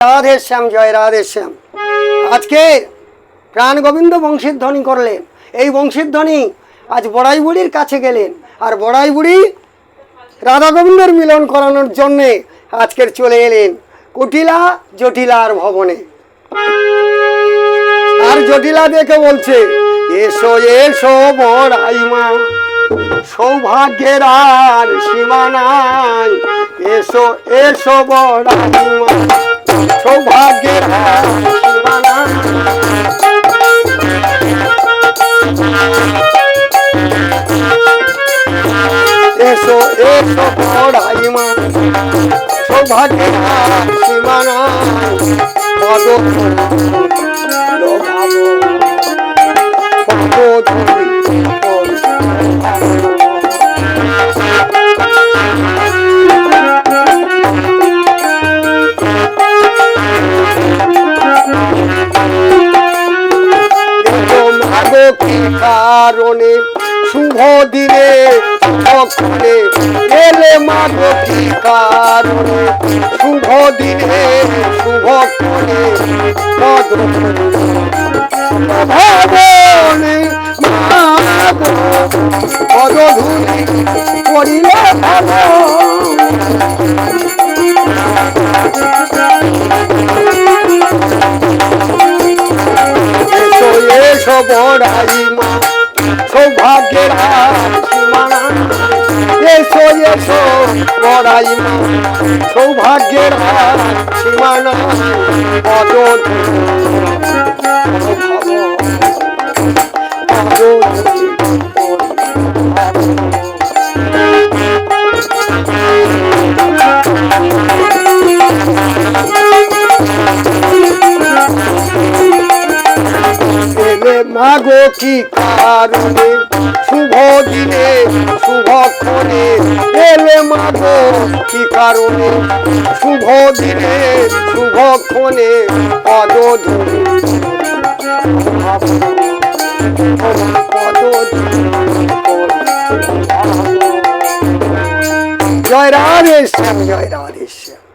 রাধে শ্যাম, জয় রাধে শ্যাম। আজকে প্রাণ গোবিন্দ বংশীর ধ্বনি করলেন। এই বংশীর ধ্বনি আজ বড়াই বুড়ির কাছে গেলেন। আর বড়াই বুড়ি রাধা গোবিন্দের মিলন করানোর জন্যে আজকের চলে এলেন কুটিলা জটিলার ভবনে। আর জটিলা দেখে বলছে, এসো এসো বড়াই মা, সৌভাগ্যের আর সীমা নাই। এসো এসো বড়াই মা। সৌভাগ্যের এসো এসো বড়াই মা। সৌভাগ্যের আর সীমা নাই পদ পদ কি কারণে শুভ দিনে শুভক্ষণে এলে মাগো কি কারণে? শুভ দিনে শুভক্ষণে ভবনে মাগো। পদধূলি করিলে ভালো। বড়াই মা সৌভাগ্যের সীমানা এসো এসো বড়াই মা সৌভাগ্যের সীমানা কত মাগো কি কারণে? শুভ দিনে শুভক্ষণে এলে মাগো কি কারণে? শুভ দিনে শুভক্ষণে পদ ধরে পদ জয় রাধে শ্যাম, জয় রাধে শ্যাম।